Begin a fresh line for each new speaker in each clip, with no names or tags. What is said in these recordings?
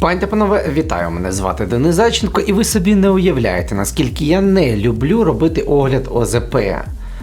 Пані та панове, вітаю! Мене звати Денис Зайченко, і ви собі не уявляєте, наскільки я не люблю робити огляд ОЗП.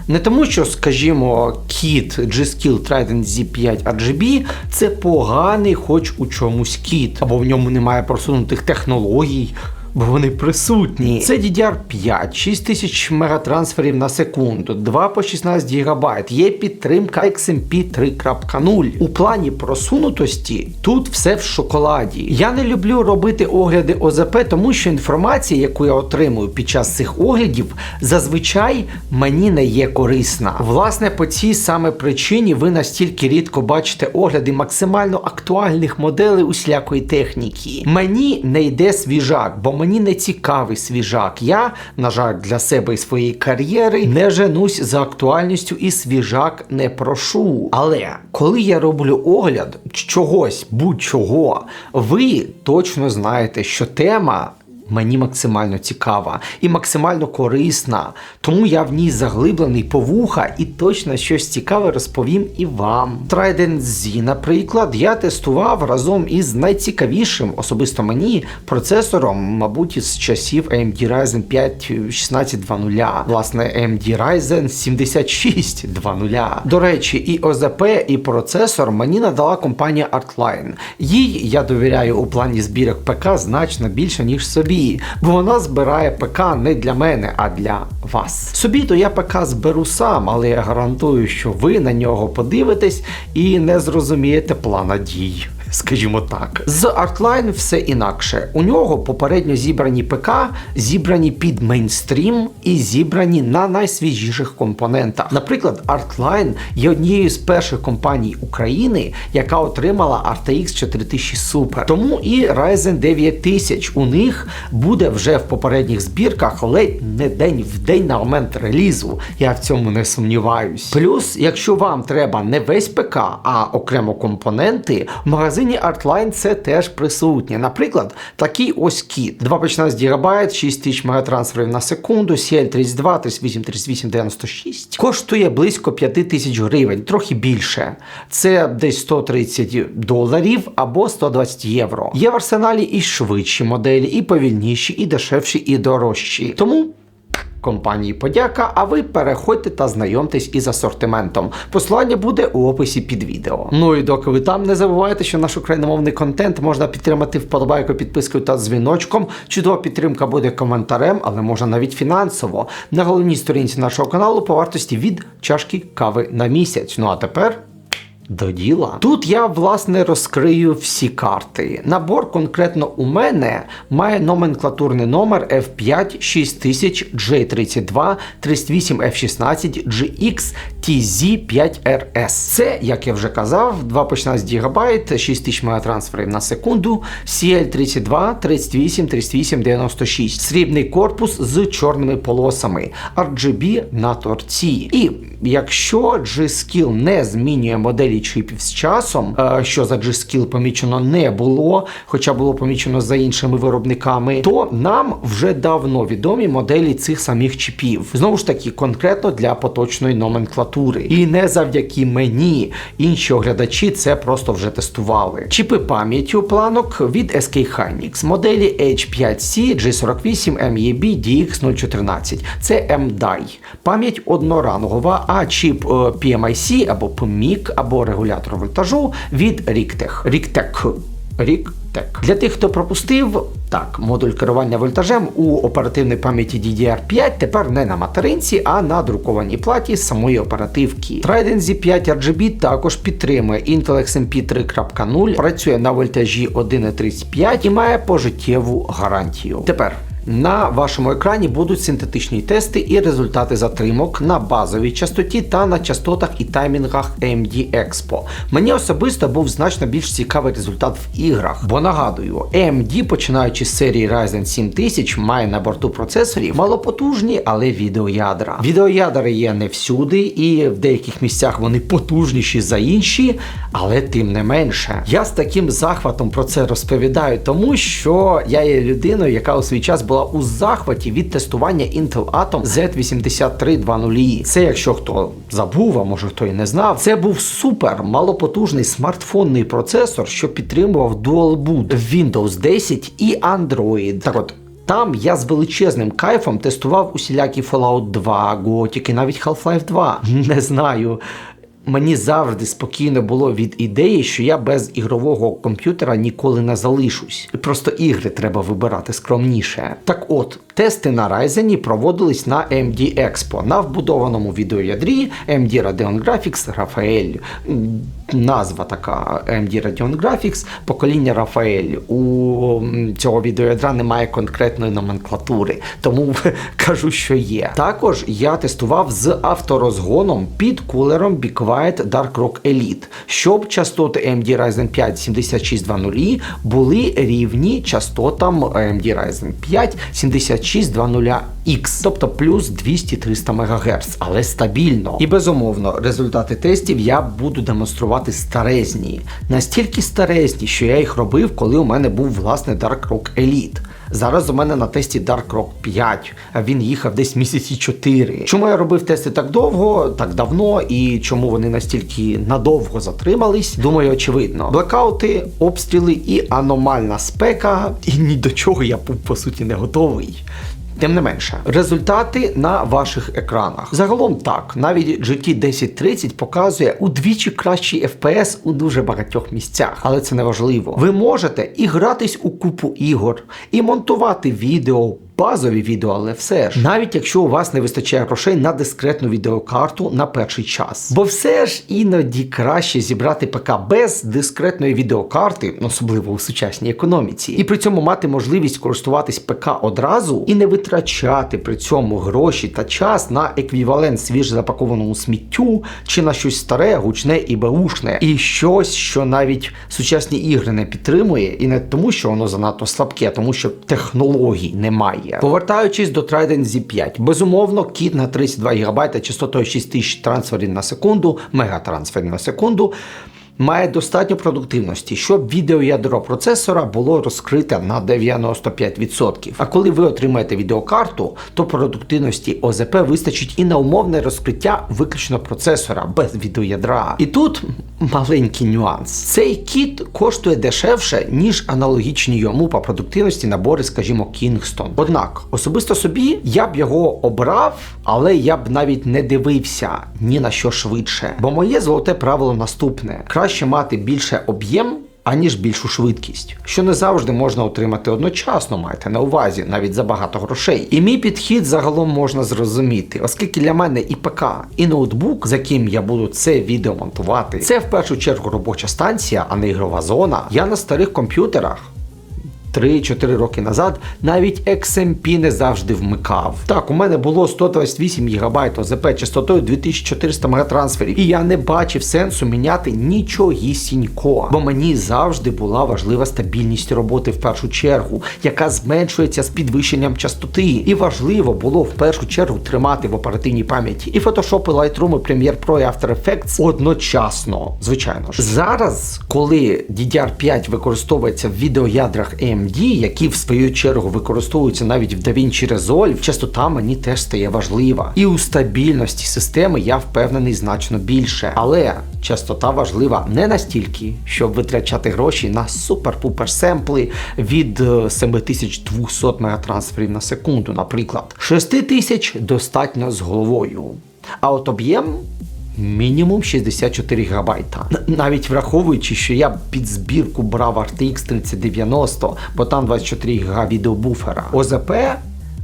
Не тому, що, скажімо, кіт G-Skill Trident Z5 RGB це поганий хоч у чомусь кіт, або в ньому немає просунутих технологій. Бо вони присутні. Це DDR5, 6000 мегатрансферів на секунду, 2 по 16 ГБ. Є підтримка XMP 3.0. У плані просунутості тут все в шоколаді. Я не люблю робити огляди ОЗП, тому що інформація, яку я отримую під час цих оглядів, зазвичай мені не є корисна. Власне, по цій саме причині ви настільки рідко бачите огляди максимально актуальних моделей усілякої техніки. Мені не йде свіжак, бо мені не цікавий свіжак. Я, на жаль, для себе і своєї кар'єри не женусь за актуальністю і свіжак не прошу. Але коли я роблю огляд чогось, будь-чого, ви точно знаєте, що тема. Мені максимально цікава і максимально корисна, тому я в ній заглиблений по вуха і точно щось цікаве розповім і вам. Trident Z, наприклад, я тестував разом із найцікавішим, особисто мені, процесором, мабуть, із часів AMD Ryzen 5 1620. Власне, AMD Ryzen 7620. До речі, і ОЗП, і процесор мені надала компанія Artline. Їй я довіряю у плані збірок ПК значно більше, ніж собі, бо вона збирає ПК не для мене, а для вас. Собі то я ПК зберу сам, але я гарантую, що ви на нього подивитесь і не зрозумієте плана дій. Скажімо так, з Artline все інакше. У нього попередньо зібрані ПК, зібрані під мейнстрім і зібрані на найсвіжіших компонентах. Наприклад, Artline є однією з перших компаній України, яка отримала RTX 4000 Super. Тому і Ryzen 9000 у них буде вже в попередніх збірках ледь не день в день на момент релізу. Я в цьому не сумніваюсь. Плюс, якщо вам треба не весь ПК, а окремо компоненти, в магазині Artline це теж присутнє. Наприклад, такий ось кіт. 2 по 16 ГБ, 6000 мегатрансферів на секунду, CL32, 38, 38, 96. Коштує близько 5000 гривень, трохи більше. Це десь 130 доларів або 120 євро. Є в арсеналі і швидші моделі, і повільніші, і дешевші, і дорожчі. Тому компанії подяка, а ви переходьте та знайомтесь із асортиментом. Посилання буде у описі під відео. Ну і доки ви там, не забувайте, що наш україномовний контент можна підтримати вподобайкою, підпискою та дзвіночком. Чудова підтримка буде коментарем, але можна навіть фінансово. На головній сторінці нашого каналу по вартості від чашки кави на місяць. Ну а тепер. До діла. Тут я власне розкрию всі карти. Набор конкретно у мене має номенклатурний номер F5 6000 J32 38 F16 GX TZ5RS. Це, як я вже казав, 2 по 16 ГБ, 6000 мегатрансферів на секунду, CL32 38 38 96. Срібний корпус з чорними полосами, RGB на торці. І якщо G-Skill не змінює моделі чипів з часом, е, що за G-Skill помічено не було, хоча було помічено за іншими виробниками, то нам вже давно відомі моделі цих самих чипів. Знову ж таки, конкретно для поточної номенклатури. І не завдяки мені. Інші оглядачі це просто вже тестували. Чіпи пам'яті у планок від SK Hynix, моделі H5C G48 MEB DX014. Це MDI. Пам'ять однорангова, а чіп е, PMIC або PMIC, або регулятор вольтажу від Rictech. Rictech. Rictech. Для тих, хто пропустив, так, модуль керування вольтажем у оперативній пам'яті DDR5 тепер не на материнці, а на друкованій платі самої оперативки. Trident Z5 RGB також підтримує Intel XMP 3.0, працює на вольтажі 1,35 і має пожиттєву гарантію. Тепер. На вашому екрані будуть синтетичні тести і результати затримок на базовій частоті та на частотах і таймінгах AMD Expo. Мені особисто був значно більш цікавий результат в іграх, бо нагадую, AMD, починаючи з серії Ryzen 7000, має на борту процесорів малопотужні, але відеоядра. Відеоядра є не всюди, і в деяких місцях вони потужніші за інші, але тим не менше. Я з таким захватом про це розповідаю, тому що я є людиною, яка у свій час була була у захваті від тестування Intel Atom Z8320. Це, якщо хто забув, а може хто і не знав, це був супер малопотужний смартфонний процесор, що підтримував Dual Boot Windows 10 і Android. Так от. Там я з величезним кайфом тестував усілякі Fallout 2, Gothic і навіть Half-Life 2. Не знаю. Мені завжди спокійно було від ідеї, що я без ігрового комп'ютера ніколи не залишусь. Просто ігри треба вибирати скромніше. Так от, тести на Ryzen проводились на AMD Expo на вбудованому відеоядрі AMD Radeon Graphics Rafael. Назва така AMD Radeon Graphics, покоління Rafael. У цього відеоядра немає конкретної номенклатури, тому кажу, що є. Також я тестував з авторозгоном під кулером Be Quiet Dark Rock Elite, щоб частоти AMD Ryzen 5 7620 були рівні частотам AMD Ryzen 5 7620X, тобто плюс 200-300 МГц, але стабільно. І безумовно, результати тестів я буду демонструвати старезні. Настільки старезні, що я їх робив, коли у мене був власне Dark Rock Elite. Зараз у мене на тесті Dark Rock 5, а він їхав десь місяці 4. Чому я робив тести так довго, так давно, і чому вони настільки надовго затримались? Думаю, очевидно. Блекаути, обстріли і аномальна спека, і ні до чого я був по суті не готовий. Тим не менше, результати на ваших екранах. Загалом так, навіть GT 1030 показує удвічі кращий FPS у дуже багатьох місцях, але це не важливо. Ви можете і гратись у купу ігор, і монтувати відео. Базові відео, але все ж, навіть якщо у вас не вистачає грошей на дискретну відеокарту на перший час. Бо все ж іноді краще зібрати ПК без дискретної відеокарти, особливо у сучасній економіці, і при цьому мати можливість користуватись ПК одразу і не витрачати при цьому гроші та час на еквівалент свіже запакованому сміттю чи на щось старе, гучне і беушне, і щось, що навіть сучасні ігри не підтримує, і не тому, що воно занадто слабке, а тому що технологій немає. Повертаючись до Trident Z5, безумовно, кіт на 32 ГБ частотою 6000 трансферів на секунду, мегатрансферів на секунду. Має достатньо продуктивності, щоб відеоядро процесора було розкрите на 95%. А коли ви отримаєте відеокарту, то продуктивності ОЗП вистачить і на умовне розкриття виключно процесора без відеоядра. І тут маленький нюанс: цей кіт коштує дешевше, ніж аналогічні йому по продуктивності набори, скажімо, Кінгстон. Однак, особисто собі я б його обрав, але я б навіть не дивився ні на що швидше. Бо моє золоте правило наступне: краще мати більше об'єм. Аніж більшу швидкість, що не завжди можна отримати одночасно, майте на увазі, навіть за багато грошей. І мій підхід загалом можна зрозуміти, оскільки для мене і ПК, і ноутбук, з яким я буду це відео монтувати, це в першу чергу робоча станція, а не ігрова зона. Я на старих комп'ютерах. 3-4 роки назад навіть XMP не завжди вмикав. Так, у мене було 128 ГБ ОЗП частотою 2400 мегатрансферів, і я не бачив сенсу міняти нічогісінько, бо мені завжди була важлива стабільність роботи в першу чергу, яка зменшується з підвищенням частоти. І важливо було в першу чергу тримати в оперативній пам'яті і Photoshop, і Lightroom, і Premiere Pro, і After Effects одночасно. Звичайно ж. Зараз, коли DDR5 використовується в відеоядрах AMD, які в свою чергу використовуються навіть в DaVinci Resolve, частота мені теж стає важлива. І у стабільності системи я впевнений значно більше. Але частота важлива не настільки, щоб витрачати гроші на супер-пупер семпли від е, 7200 мегатрансферів на секунду, наприклад. 6000 достатньо з головою. А от об'єм Мінімум 64 гігабайта. Навіть враховуючи, що я під збірку брав RTX 3090, бо там 24 ГБ відеобуфера. ОЗП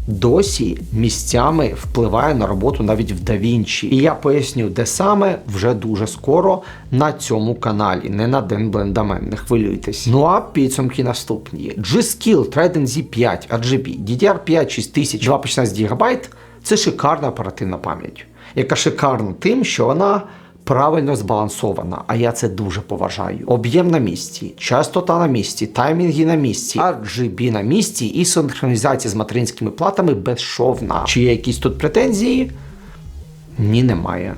досі місцями впливає на роботу навіть в DaVinci. І я поясню, де саме вже дуже скоро на цьому каналі, не на Ден Блендамен, не хвилюйтесь. Ну а підсумки наступні: G-Skill Trident Z5 RGB DDR5 6000 216 ГБ це шикарна оперативна пам'ять яка шикарна тим, що вона правильно збалансована, а я це дуже поважаю. Об'єм на місці, частота на місці, таймінги на місці, RGB на місці і синхронізація з материнськими платами безшовна. Чи є якісь тут претензії? Ні, немає.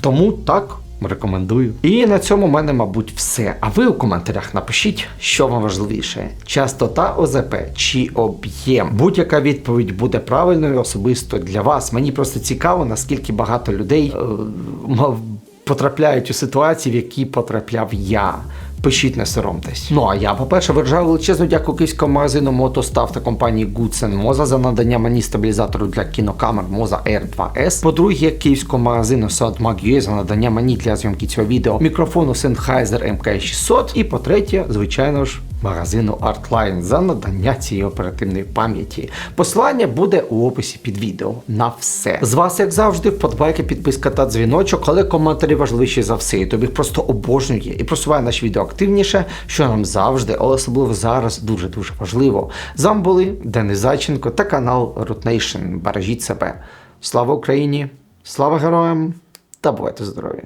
Тому так, Рекомендую. І на цьому в мене, мабуть, все. А ви у коментарях напишіть, що вам важливіше: частота ОЗП чи об'єм. Будь-яка відповідь буде правильною особисто для вас. Мені просто цікаво, наскільки багато людей е, потрапляють у ситуації, в які потрапляв я. Пишіть, не соромтесь. Ну а я, по-перше, виражаю величезну дякую київському магазину Мотостав та компанії Goodsen Moza за надання мені стабілізатору для кінокамер Moza R2S. По-друге, київському магазину Soundmag.ua за надання мені для зйомки цього відео мікрофону Sennheiser MK600. І по-третє, звичайно ж, магазину Artline за надання цієї оперативної пам'яті. Посилання буде у описі під відео на все. З вас, як завжди, вподобайки, підписка та дзвіночок, але коментарі важливіші за все. І тобі просто обожнює і просуває наші відео активніше, що нам завжди, але особливо зараз дуже дуже важливо. З вами були Денис Зайченко та канал Rootnation. Бережіть себе. Слава Україні! Слава героям! Та бувайте здорові!